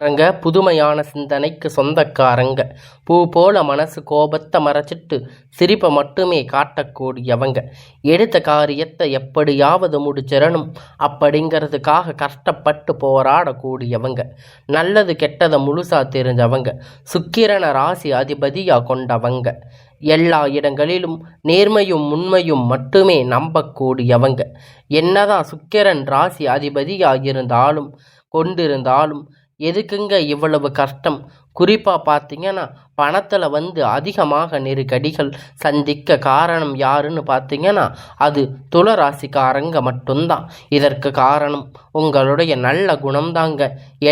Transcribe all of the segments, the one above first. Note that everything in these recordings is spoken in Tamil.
ரங்க புதுமையான சிந்தனைக்கு சொந்தக்காரங்க. பூ போல மனசு கோபத்தை மறைச்சிட்டு சிரிப்பை மட்டுமே காட்டக்கூடியவங்க. எடுத்த காரியத்தை எப்படியாவது முடிச்சிடணும். அப்படிங்கிறதுக்காக கஷ்டப்பட்டு போராடக்கூடியவங்க. நல்லது கெட்டதை முழுசா தெரிஞ்சவங்க. சுக்கிரன ராசி அதிபதியாக கொண்டவங்க. எல்லா இடங்களிலும் நேர்மையும் உண்மையும் மட்டுமே நம்பக்கூடியவங்க. என்னதான் சுக்கிரன் ராசி அதிபதியாக இருந்தாலும் கொண்டிருந்தாலும் எதுக்குங்க இவ்வளவு கஷ்டம்? குறிப்பாக பார்த்தீங்கன்னா பணத்தில் வந்து அதிகமாக நெருக்கடிகள் சந்திக்க காரணம் யாருன்னு பார்த்தீங்கன்னா அது துளராசிக்காரங்க மட்டும்தான். இதற்கு காரணம் உங்களுடைய நல்ல குணம்தாங்க.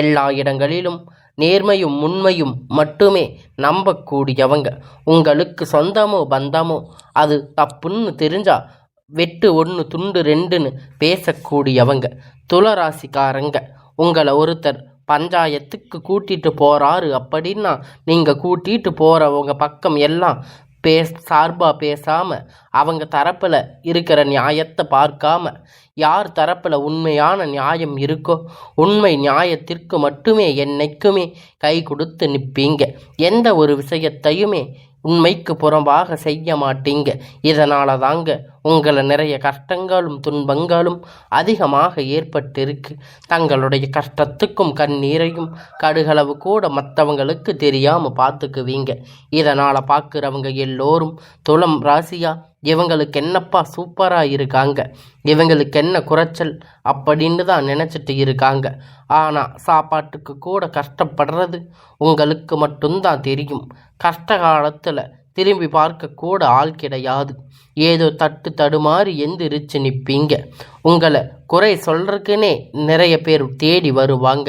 எல்லா இடங்களிலும் நேர்மையும் உண்மையும் மட்டுமே நம்பக்கூடியவங்க. உங்களுக்கு சொந்தமோ பந்தமோ அது தப்புன்னு தெரிஞ்சால் வெட்டு ஒன்று துண்டு ரெண்டுன்னு பேசக்கூடியவங்க. துளராசிக்காரங்க. உங்களை ஒருத்தர் பஞ்சாயத்துக்கு கூட்டிட்டு போகிறாரு அப்படின்னா நீங்கள் கூட்டிகிட்டு போகிறவங்க பக்கம் எல்லாம் பேஸ் சார்பாக பேசாமல் அவங்க தரப்பில் இருக்கிற நியாயத்தை பார்க்காம யார் தரப்பில் உண்மையான நியாயம் இருக்கோ உண்மை நியாயத்திற்கு மட்டுமே என்னைக்குமே கை கொடுத்து நிற்பீங்க எந்த ஒரு விஷயத்தையுமே உண்மைக்கு புறம்பாக செய்ய மாட்டீங்க. இதனால தாங்க உங்களை நிறைய கஷ்டங்களும் துன்பங்களும் அதிகமாக ஏற்பட்டிருக்கு. தங்களுடைய கஷ்டத்துக்கும் கண்ணீரையும் கடுகளவு கூட மற்றவங்களுக்கு தெரியாமல் பார்த்துக்குவீங்க. இதனால் பார்க்குறவங்க எல்லோரும் துளம் ராசியா இவங்களுக்கு என்னப்பா சூப்பராக இருக்காங்க? இவங்களுக்கு என்ன குறைச்சல் அப்படின்னு தான் நினச்சிட்டு இருக்காங்க. ஆனால் சாப்பாட்டுக்கு கூட கஷ்டப்படுறது உங்களுக்கு மட்டும்தான் தெரியும். கஷ்ட காலத்தில் திரும்பி பார்க்கக்கூட ஆள் கிடையாது. ஏதோ தட்டு தடுமாறி எந்திரிச்சு நிற்பீங்க உங்களை குறை சொல்கிறதுக்குன்னே நிறைய பேர் தேடி வருவாங்க.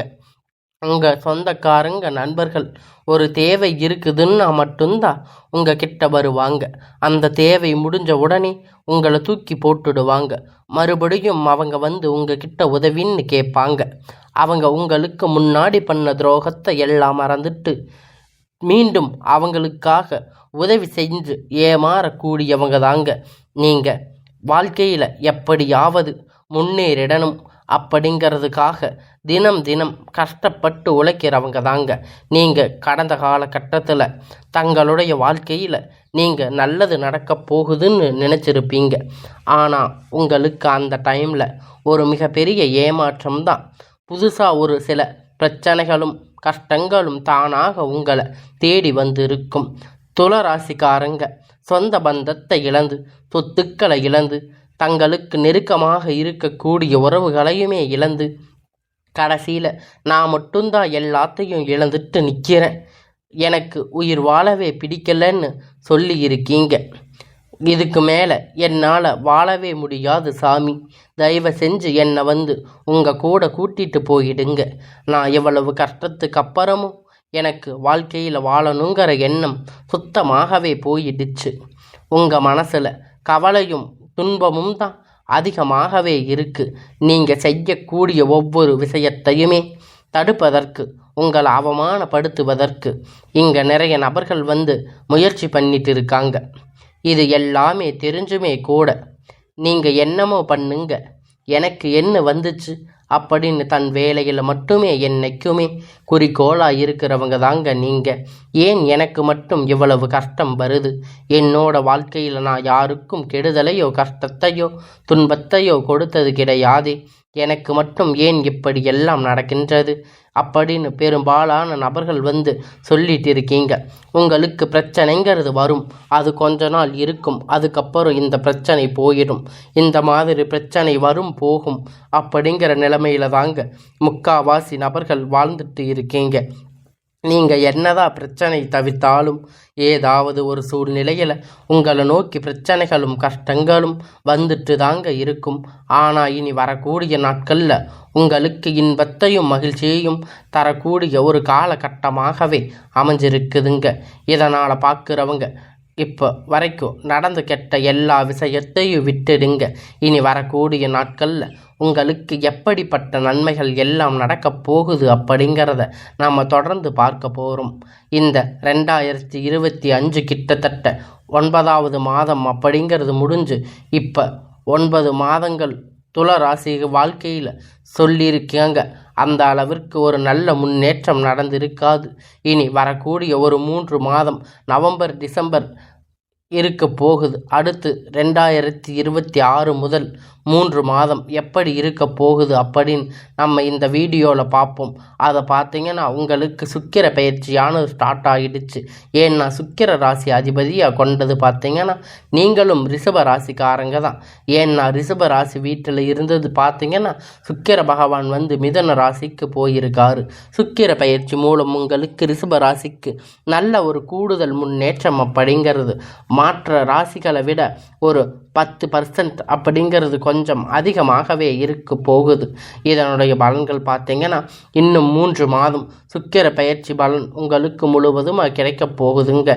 உங்கள் சொந்தக்காரங்க நண்பர்கள் ஒரு தேவை இருக்குதுன்னா மட்டும்தான் உங்கள் கிட்ட வருவாங்க. அந்த தேவை முடிஞ்ச உடனே உங்களை தூக்கி போட்டுடுவாங்க. மறுபடியும் அவங்க வந்து உங்கள் கிட்ட உதவின்னு கேட்பாங்க. அவங்க உங்களுக்கு முன்னாடி பண்ண துரோகத்தை எல்லாம் மறந்துட்டு மீண்டும் அவங்களுக்காக உதவி செஞ்சு ஏமாறக்கூடியவங்க தாங்க. நீங்கள் வாழ்க்கையில் எப்படியாவது முன்னேறிடணும். அப்படிங்கிறதுக்காக தினம் தினம் கஷ்டப்பட்டு உழைக்கிறவங்க தாங்க. நீங்கள் கடந்த காலகட்டத்தில் தங்களுடைய வாழ்க்கையில் நீங்கள் நல்லது நடக்க போகுதுன்னு நினச்சிருப்பீங்க. ஆனால் உங்களுக்கு அந்த டைமில் ஒரு மிகப்பெரிய ஏமாற்றம் தான். புதுசாக ஒரு சில பிரச்சனைகளும் கஷ்டங்களும் தானாக உங்களை தேடி வந்திருக்கும். துளராசிக்காரங்க சொந்த பந்தத்தை இழந்து சொத்துக்களை இழந்து தங்களுக்கு நெருக்கமாக இருக்கக்கூடிய உறவுகளையுமே இழந்து கடைசியில் நான் மட்டும்தான் எல்லாத்தையும் இழந்துட்டு நிற்கிறேன் எனக்கு உயிர் வாழவே பிடிக்கலன்னு சொல்லி இருக்கீங்க இதுக்கு மேலே என்னால் வாழவே முடியாது சாமி. தயவு செஞ்சு என்னை வந்து உங்கள் கூட கூட்டிகிட்டு போயிடுங்க. நான் இவ்வளவு கஷ்டத்துக்கு அப்புறமும் எனக்கு வாழ்க்கையில் வாழணுங்கிற எண்ணம் சுத்தமாகவே போயிடுச்சு. உங்கள் மனசில் கவலையும் துன்பமும் தான் அதிகமாகவே இருக்குது நீங்கள் செய்யக்கூடிய ஒவ்வொரு விஷயத்தையுமே தடுப்பதற்கு உங்களை அவமானப்படுத்துவதற்கு இங்கே நிறைய நபர்கள் வந்து முயற்சி பண்ணிட்டு இருக்காங்க. இது எல்லாமே தெரிஞ்சுமே கூட. நீங்கள் என்னமோ பண்ணுங்க. எனக்கு என்ன வந்துச்சு? அப்படின்னு தன் வேலையில் மட்டுமே என்னைக்குமே குறிக்கோளாக இருக்கிறவங்க தாங்க நீங்கள் ஏன் எனக்கு மட்டும் இவ்வளவு கஷ்டம் வருது? என்னோட வாழ்க்கையில் நான் யாருக்கும் கெடுதலையோ கஷ்டத்தையோ துன்பத்தையோ கொடுத்தது கிடையாது. எனக்கு மட்டும் ஏன் இப்படி எல்லாம் நடக்கின்றது? அப்படின்னு பெரும்பாலான நபர்கள் வந்து சொல்லிட்டு இருக்கீங்க உங்களுக்கு பிரச்சனைங்கிறது வரும்? அது கொஞ்ச நாள் இருக்கும். அதுக்கப்புறம் இந்த பிரச்சனை போயிடும். இந்த மாதிரி பிரச்சனை வரும் போகும் அப்படிங்கிற நிலைமையில தாங்க முக்காவாசி நபர்கள் வாழ்ந்துட்டு இருக்கீங்க. நீங்கள் என்னதான் பிரச்சனை தவிர்த்தாலும் ஏதாவது ஒரு சூழ்நிலையில் உங்களை நோக்கி பிரச்சனைகளும் கஷ்டங்களும் வந்துட்டு தாங்க இருக்கும். ஆனால் இனி வரக்கூடிய நாட்களில் உங்களுக்கு இன்பத்தையும் மகிழ்ச்சியையும் தரக்கூடிய ஒரு காலகட்டமாகவே அமைஞ்சிருக்குதுங்க. இதனால் பார்க்குறவங்க இப்போ வரைக்கும் நடந்து கெட்ட எல்லா விஷயத்தையும் விட்டுடுங்க. இனி வரக்கூடிய நாட்களில் உங்களுக்கு எப்படிப்பட்ட நன்மைகள் எல்லாம் நடக்கப் போகுது அப்படிங்கிறத நாம் தொடர்ந்து பார்க்க போகிறோம் இந்த ரெண்டாயிரத்தி இருபத்தி அஞ்சு கிட்டத்தட்ட ஒன்பதாவது மாதம் அப்படிங்கிறது முடிஞ்சு இப்போ ஒன்பது மாதங்கள் துள ராசி வாழ்க்கையில் சொல்லியிருக்காங்க. அந்த அளவிற்கு ஒரு நல்ல முன்னேற்றம் நடந்திருக்காது. இனி வரக்கூடிய ஒரு மூன்று மாதம் நவம்பர் டிசம்பர் இருக்க போகுது. அடுத்து ரெண்டாயிரத்தி இருபத்தி ஆறு முதல் மூன்று மாதம் எப்படி இருக்க போகுது அப்படின்னு நம்ம இந்த வீடியோவில் பார்ப்போம். அதை பார்த்தீங்கன்னா உங்களுக்கு சுக்கிர பயிற்சியானது ஸ்டார்ட் ஆகிடுச்சு ஏன்னா சுக்கிர ராசி அதிபதியாக கொண்டது பார்த்தீங்கன்னா நீங்களும் ரிஷப ராசிக்காரங்க தான். ஏன்னா ரிஷப ராசி வீட்டில் இருந்தது பார்த்தீங்கன்னா சுக்கிர பகவான் வந்து மிதன ராசிக்கு போயிருக்காரு. சுக்கிர பயிற்சி மூலம் உங்களுக்கு ரிஷப ராசிக்கு நல்ல ஒரு கூடுதல் முன்னேற்றம் அப்படிங்கிறது மாற்ற ராசிகளை விட ஒரு பத்து பர்சன்ட் அப்படிங்கிறது கொஞ்சம் அதிகமாகவே இருக்க போகுது. இதனுடைய பலன்கள் பார்த்தீங்கன்னா இன்னும் மூன்று மாதம் சுக்கிர பயிற்சி பலன் உங்களுக்கு முழுவதும் கிடைக்கப் போகுதுங்க.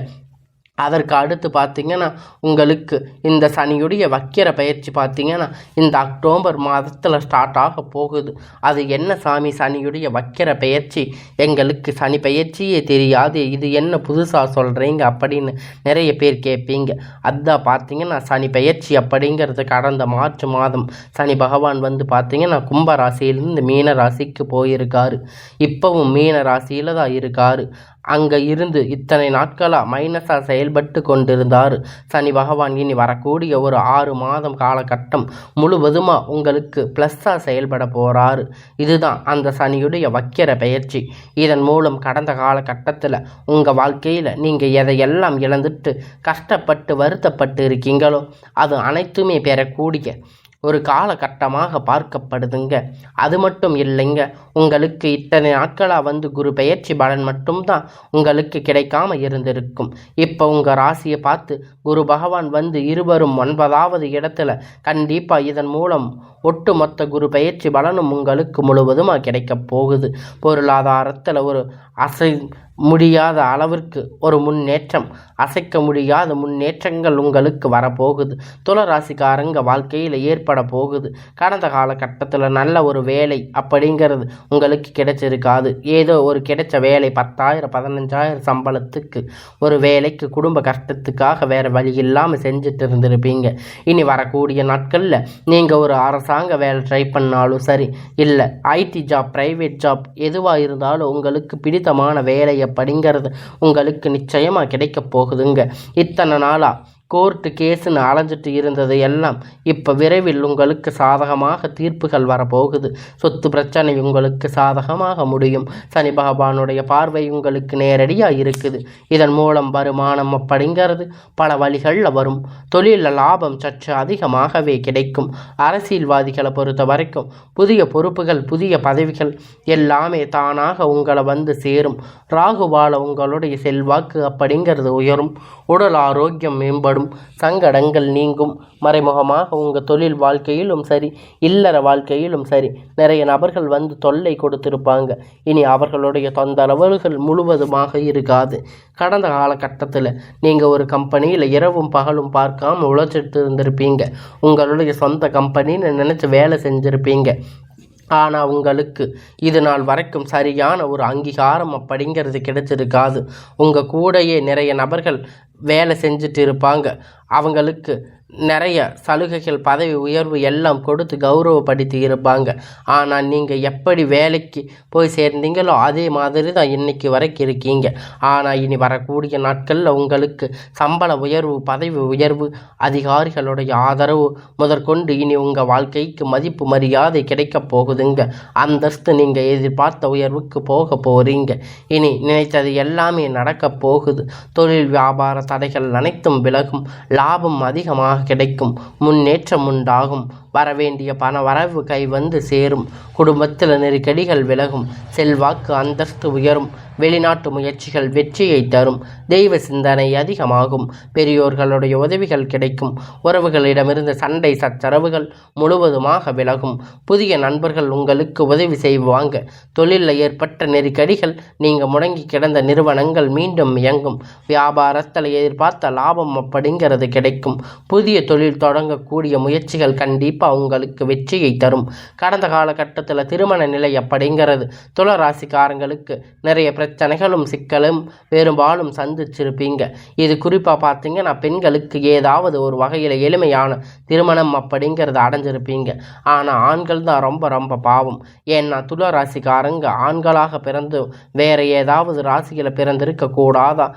அதற்கு அடுத்து பார்த்திங்கன்னா உங்களுக்கு இந்த சனியுடைய வக்கிர பயிற்சி பார்த்திங்கன்னா இந்த அக்டோபர் மாதத்தில் ஸ்டார்ட் ஆக போகுது. அது என்ன சாமி? சனியுடைய வக்கிர பயிற்சி. எங்களுக்கு சனி பயிற்சியே தெரியாது. இது என்ன புதுசாக சொல்கிறீங்க அப்படின்னு நிறைய பேர் கேட்பீங்க. அதுதான் பார்த்தீங்கன்னா சனி பயிற்சி அப்படிங்கிறது கடந்த மார்ச் மாதம் சனி பகவான் வந்து பார்த்தீங்கன்னா கும்ப ராசியிலிருந்து மீன ராசிக்கு போயிருக்காரு. இப்போவும் மீன ராசியில் தான் இருக்காரு. அங்கே இருந்து இத்தனை நாட்களாக மைனஸாக செயல்பட்டு கொண்டிருந்தார். சனி பகவான் இனி வரக்கூடிய ஒரு ஆறு மாதம் காலகட்டம் முழுவதுமாக உங்களுக்கு ப்ளஸ்ஸாக செயல்பட போகிறாரு இதுதான் அந்த சனியுடைய வக்கிர பயிற்சி. இதன் மூலம் கடந்த காலகட்டத்தில் உங்கள் வாழ்க்கையில் நீங்கள் எதையெல்லாம் இழந்துட்டு கஷ்டப்பட்டு வருத்தப்பட்டு இருக்கீங்களோ அது அனைத்துமே பெறக்கூடிய ஒரு காலகட்டமாக பார்க்கப்படுதுங்க. அது மட்டும் இல்லைங்க. உங்களுக்கு இத்தனை நாட்களாக வந்து குரு பெயர்ச்சி பலன் மட்டும்தான் உங்களுக்கு கிடைக்காம இருந்திருக்கும். இப்போ உங்கள் ராசியை பார்த்து குரு பகவான் வந்து இருவரும் ஒன்பதாவது இடத்துல கண்டிப்பாக இதன் மூலம் ஒட்டுமொத்த குரு பயிற்சி பலனும் உங்களுக்கு முழுவதுமாக கிடைக்கப் போகுது. பொருளாதாரத்தில் ஒரு அசை முடியாத அளவிற்கு ஒரு முன்னேற்றம். அசைக்க முடியாத முன்னேற்றங்கள் உங்களுக்கு வரப்போகுது. துளராசிக்காரங்க வாழ்க்கையில் ஏற்பட போகுது கடந்த காலகட்டத்தில் நல்ல ஒரு வேலை அப்படிங்கிறது உங்களுக்கு கிடைச்சிருக்காது. ஏதோ ஒரு கிடைச்ச வேலை பத்தாயிரம் பதினஞ்சாயிரம் சம்பளத்துக்கு ஒரு வேலைக்கு குடும்ப கஷ்டத்துக்காக வேறு வழி இல்லாமல் செஞ்சுட்டு இருந்திருப்பீங்க. இனி வரக்கூடிய நாட்களில் நீங்கள் ஒரு அரசாங்க வேலை ட்ரை பண்ணாலும் சரி இல்லை ஐடி ஜாப் ப்ரைவேட் ஜாப் எதுவாக இருந்தாலும் உங்களுக்கு பிடித்தமான வேலையை படிங்கிறது உங்களுக்கு நிச்சயமாக கிடைக்க போகுதுங்க. இத்தனை நாளாக கோர்ட்டு கேஸுன்னு அலைஞ்சிட்டு இருந்தது எல்லாம் இப்போ விரைவில் உங்களுக்கு சாதகமாக தீர்ப்புகள் வரப்போகுது. சொத்து பிரச்சனை உங்களுக்கு சாதகமாக முடியும். சனி பகவானுடைய பார்வை உங்களுக்கு நேரடியாக இருக்குது. இதன் மூலம் வருமானம் அப்படிங்கிறது பல வழிகளில் வரும். தொழிலில் லாபம் சற்று அதிகமாகவே கிடைக்கும். அரசியல்வாதிகளை பொறுத்த வரைக்கும் புதிய பொறுப்புகள் புதிய பதவிகள் எல்லாமே தானாக உங்களை வந்து சேரும். ராகுவால உங்களுடைய செல்வாக்கு அப்படிங்கிறது உயரும். உடல் ஆரோக்கியம் மேம்படும். ஏற்படும் சங்கடங்கள் நீங்கும். மறைமுகமாக உங்கள் தொழில் வாழ்க்கையிலும் சரி இல்லற வாழ்க்கையிலும் சரி நிறைய நபர்கள் வந்து தொல்லை கொடுத்திருப்பாங்க. இனி அவர்களுடைய தொந்தரவுகள் முழுவதுமாக இருக்காது. கடந்த காலகட்டத்தில் நீங்கள் ஒரு கம்பெனியில் இரவும் பகலும் பார்க்காம உழைச்சிட்டு இருந்திருப்பீங்க. உங்களுடைய சொந்த கம்பெனின்னு நினச்சி வேலை செஞ்சுருப்பீங்க. ஆனால் உங்களுக்கு. இது நாள் வரைக்கும் சரியான ஒரு அங்கீகாரம் அப்படிங்கிறது கிடைச்சிருக்காது. உங்கள் கூடையே நிறைய நபர்கள் வேலை செஞ்சுட்டு இருப்பாங்க. அவங்களுக்கு நிறைய சலுகைகள் பதவி உயர்வு எல்லாம் கொடுத்து கௌரவப்படுத்தி இருப்பாங்க. ஆனால் நீங்கள் எப்படி வேலைக்கு போய் சேர்ந்தீங்களோ அதே மாதிரி தான் இன்றைக்கி வரைக்கும் இருக்கீங்க. ஆனால் இனி வரக்கூடிய நாட்களில் உங்களுக்கு சம்பள உயர்வு பதவி உயர்வு அதிகாரிகளுடைய ஆதரவு முதற்கொண்டு இனி உங்கள் வாழ்க்கைக்கு மதிப்பு மரியாதை கிடைக்கப் போகுதுங்க. அந்தஸ்து நீங்கள் எதிர்பார்த்த உயர்வுக்கு போக போகிறீங்க இனி நினைத்தது எல்லாமே நடக்கப் போகுது. தொழில் வியாபார தடைகள் அனைத்தும் விலகும். லாபம் அதிகமாக கிடைக்கும். முன்னேற்றம் உண்டாகும். வரவேண்டிய பண வரவு கை வந்து சேரும். குடும்பத்தில் நெருக்கடிகள் விலகும். செல்வாக்கு அந்தஸ்து உயரும். வெளிநாட்டு முயற்சிகள் வெற்றியை தரும். தெய்வ சிந்தனை அதிகமாகும். பெரியோர்களுடைய உதவிகள் கிடைக்கும். உறவுகளிடமிருந்து சண்டை சச்சரவுகள் முழுவதுமாக விலகும். புதிய நண்பர்கள் உங்களுக்கு உதவி செய்வாங்க. தொழிலில் ஏற்பட்ட நெருக்கடிகள் நீங்கள் முடங்கி கிடந்த நிறுவனங்கள் மீண்டும் இயங்கும். வியாபாரத்தில் எதிர்பார்த்த லாபம் அப்படிங்கிறது கிடைக்கும். புதிய தொழில் தொடங்கக்கூடிய முயற்சிகள் கண்டிப்பாக கண்டிப்பாக உங்களுக்கு வெற்றியை தரும். கடந்த காலகட்டத்தில் திருமண நிலை அப்படிங்கிறது துளராசிக்காரங்களுக்கு நிறைய பிரச்சனைகளும் சிக்கலும் பெரும்பாலும் சந்திச்சிருப்பீங்க. இது குறிப்பாக பார்த்தீங்கன்னா பெண்களுக்கு ஏதாவது ஒரு வகையில் எளிமையான திருமணம் அப்படிங்கிறத அடைஞ்சிருப்பீங்க. ஆனால் ஆண்கள் தான் ரொம்ப ரொம்ப பாவம். ஏன்னா துள ராசிக்காரங்க ஆண்களாக பிறந்து வேற ஏதாவது ராசியில் பிறந்திருக்க கூடாதா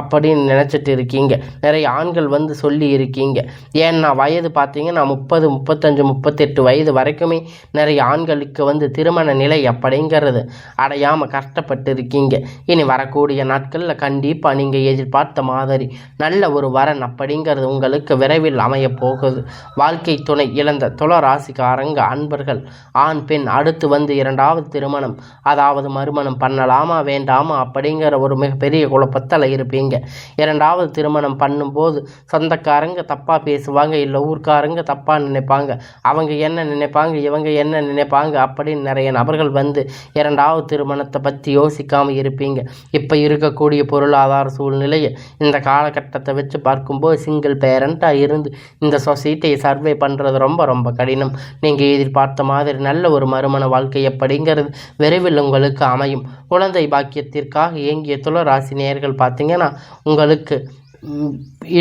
அப்படின்னு நினச்சிட்டு இருக்கீங்க. நிறைய ஆண்கள் வந்து சொல்லி இருக்கீங்க ஏன்னா வயது பார்த்தீங்கன்னா முப்பது முப்பத்தஞ்சு முப்பத்தெட்டு வயது வரைக்குமே நிறைய ஆண்களுக்கு வந்து திருமண நிலை அப்படிங்கிறது அடையாமல் கஷ்டப்பட்டு இருக்கீங்க இனி வரக்கூடிய நாட்களில் கண்டிப்பாக நீங்கள் எதிர்பார்த்த மாதிரி நல்ல ஒரு வரன் அப்படிங்கிறது உங்களுக்கு விரைவில் அமைய போகுது. வாழ்க்கை துணை இழந்த துளராசிக்காரங்க அன்பர்கள் ஆண் பெண் அடுத்து வந்து இரண்டாவது திருமணம் அதாவது மறுமணம் பண்ணலாமா வேண்டாமா அப்படிங்கிற ஒரு மிகப்பெரிய குழப்பத்தில் இருப்பீங்க. இரண்டாவது திருமணம் பண்ணும்போது சொந்தக்காரங்க தப்பாக பேசுவாங்க இல்லை ஊர்க்காரங்க தப்பாக நினைப்பாங்க. அவங்க என்ன நினைப்பாங்க இவங்க என்ன நினைப்பாங்க அப்படின்னு நிறைய நபர்கள் வந்து இரண்டாவது திருமணத்தை பற்றி யோசிக்காமல் இருப்பீங்க. இப்போ இருக்கக்கூடிய பொருளாதார சூழ்நிலையை இந்த காலகட்டத்தை வச்சு பார்க்கும்போது சிங்கிள் பேரண்ட்டாக இருந்து இந்த சொசைட்டியை சர்வே பண்ணுறது ரொம்ப ரொம்ப கடினம். நீங்கள் எதிர்பார்த்த மாதிரி நல்ல ஒரு மறுமண வாழ்க்கை அப்படிங்கிறது விரைவில் உங்களுக்கு அமையும். குழந்தை பாக்கியத்திற்காக இயங்கிய துளராசி நேர்கள் நேயர்கள் பார்த்தீங்கன்னா உங்களுக்கு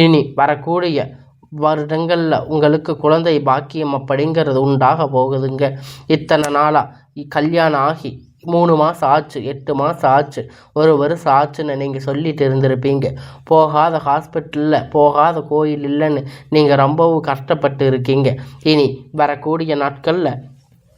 இனி வரக்கூடிய வருடங்களில் உங்களுக்கு குழந்தை பாக்கியம் அப்படிங்கிறது உண்டாக போகுதுங்க. இத்தனை நாளாக கல்யாணம் ஆகி மூணு மாதம் ஆச்சு எட்டு மாதம் ஆச்சு ஒரு வருஷம் ஆச்சுன்னு நீங்கள் சொல்லிட்டு இருந்திருப்பீங்க. போகாத ஹாஸ்பிட்டலில் போகாத கோயில் இல்லைன்னு நீங்கள் ரொம்பவும் கஷ்டப்பட்டு இருக்கீங்க. இனி வரக்கூடிய நாட்களில்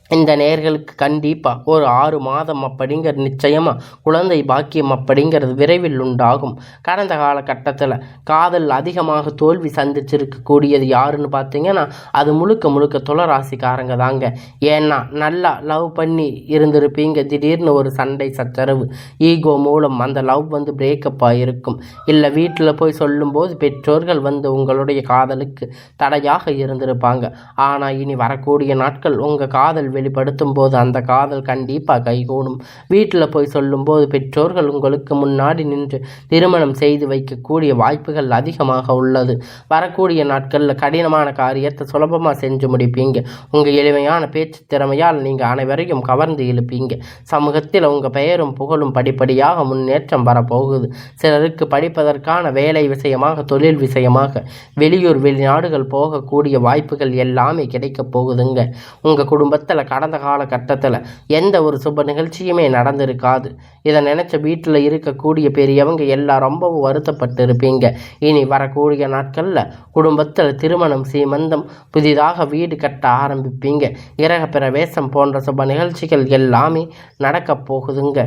இந்த நேர்களுக்கு கண்டிப்பாக ஒரு ஆறு மாதம் அப்படிங்கிற நிச்சயமாக குழந்தை பாக்கியம் அப்படிங்கிறது விரைவில் உண்டாகும். கடந்த காலகட்டத்தில் காதல் அதிகமாக தோல்வி சந்திச்சிருக்கக்கூடியது யாருன்னு பார்த்தீங்கன்னா அது முழுக்க முழுக்க துளராசிக்காரங்க தாங்க. ஏன்னா நல்லா லவ் பண்ணி இருந்திருப்பீங்க. திடீர்னு ஒரு சண்டை சச்சரவு ஈகோ மூலம் அந்த லவ் வந்து பிரேக்கப் ஆகிருக்கும் இல்லை வீட்டில் போய் சொல்லும்போது பெற்றோர்கள் வந்து உங்களுடைய காதலுக்கு தடையாக இருந்திருப்பாங்க. ஆனால் இனி வரக்கூடிய நாட்கள் உங்கள் காதல் வெளிப்படுத்தும் போது அந்த காதல் கண்டிப்பாக கைகூடும். வீட்டில் போய் சொல்லும்போது பெற்றோர்கள் உங்களுக்கு முன்னாடி நின்று திருமணம் செய்து வைக்கக்கூடிய வாய்ப்புகள் அதிகமாக உள்ளது. வரக்கூடிய நாட்களில் கடினமான காரியத்தை சுலபமாக செஞ்சு முடிப்பீங்க. உங்கள் எளிமையான பேச்சு திறமையால் நீங்கள் அனைவரையும் கவர்ந்து இழுப்பீங்க. சமூகத்தில் உங்கள் பெயரும் புகழும் படிப்படியாக முன்னேற்றம் வரப்போகுது. சிலருக்கு படிப்பதற்கான வேலை விஷயமாக தொழில் விஷயமாக வெளியூர் வெளிநாடுகள் போகக்கூடிய வாய்ப்புகள் எல்லாமே கிடைக்கப் போகுதுங்க. உங்கள் குடும்பத்தில் கடந்த காலகட்டத்தில் எந்த ஒரு சுப நிகழ்ச்சியுமே நடந்திருக்காது. இதை நினச்ச வீட்டில் இருக்கக்கூடிய பெரியவங்க எல்லாம் ரொம்பவும் வருத்தப்பட்டு இருப்பீங்க இனி வரக்கூடிய நாட்களில் குடும்பத்தில் திருமணம் சீமந்தம் புதிதாக வீடு கட்ட ஆரம்பிப்பீங்க. கிரக பிரவேசம் போன்ற சுப நிகழ்ச்சிகள் எல்லாமே நடக்கப் போகுதுங்க.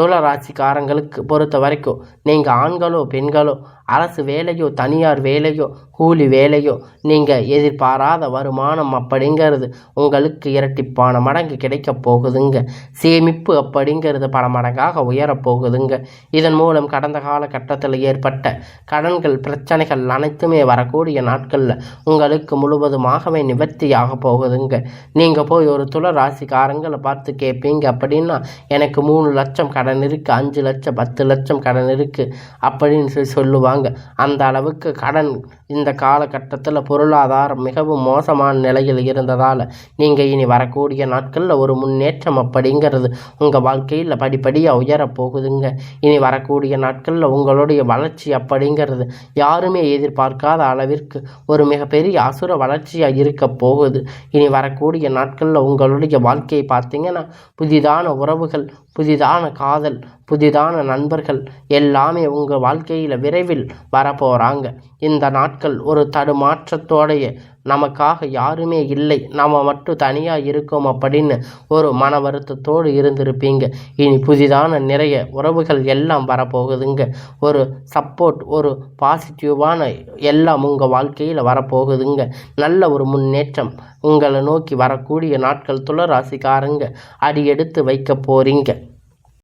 துளராசிக்காரங்களுக்கு பொறுத்த வரைக்கும் நீங்கள் ஆண்களோ பெண்களோ அரசு வேலையோ தனியார் வேலையோ கூலி வேலையோ நீங்கள் எதிர்பாராத வருமானம் அப்படிங்கிறது உங்களுக்கு இரட்டிப்பான மடங்கு கிடைக்க போகுதுங்க. சேமிப்பு அப்படிங்கிறது பல மடங்காக உயரப் போகுதுங்க. இதன் மூலம் கடந்த காலகட்டத்தில் ஏற்பட்ட கடன்கள் பிரச்சனைகள் அனைத்துமே வரக்கூடிய நாட்களில் உங்களுக்கு முழுவதுமாகவே நிவர்த்தியாக போகுதுங்க. நீங்கள் போய் ஒரு துள ராசிக்காரங்களை பார்த்து கேட்பீங்க அப்படின்னா எனக்கு மூணு லட்சம் கடன் இருக்குது அஞ்சு லட்சம் பத்து லட்சம் கடன் இருக்குது அப்படின்னு சொல்லி சொல்லுவாங்க. அந்த அளவுக்கு கடன் இந்த காலகட்டத்தில் பொருளாதாரம் மிகவும் மோசமான நிலையில் இருந்ததால் நீங்கள் இனி வரக்கூடிய நாட்களில் ஒரு முன்னேற்றம் அப்படிங்கிறது உங்கள் வாழ்க்கையில் படிப்படியாக உயரப் போகுதுங்க. இனி வரக்கூடிய நாட்களில் உங்களுடைய வளர்ச்சி அப்படிங்கிறது யாருமே எதிர்பார்க்காத அளவிற்கு ஒரு மிகப்பெரிய அசுர வளர்ச்சியாக இருக்க போகுது. இனி வரக்கூடிய நாட்களில் உங்களுடைய வாழ்க்கையை பார்த்தீங்கன்னா புதிதான உறவுகள் புதிதான காதல் புதிதான நண்பர்கள் எல்லாமே உங்கள் வாழ்க்கையில் விரைவில் வரப்போகிறாங்க இந்த நாட்கள் ஒரு தடுமாற்றத்தோடைய நமக்காக யாருமே இல்லை. நாம் மட்டும் தனியாக இருக்கோம் அப்படின்னு ஒரு மன வருத்தத்தோடு இருந்திருப்பீங்க. இனி புதிதான நிறைய உறவுகள் எல்லாம் வரப்போகுதுங்க. ஒரு சப்போர்ட் ஒரு பாசிட்டிவான எல்லாம் உங்கள் வாழ்க்கையில் வரப்போகுதுங்க. நல்ல ஒரு முன்னேற்றம் உங்களை நோக்கி வரக்கூடிய நாட்கள் துளராசிக்காரங்க அடி எடுத்து வைக்க போகிறீங்க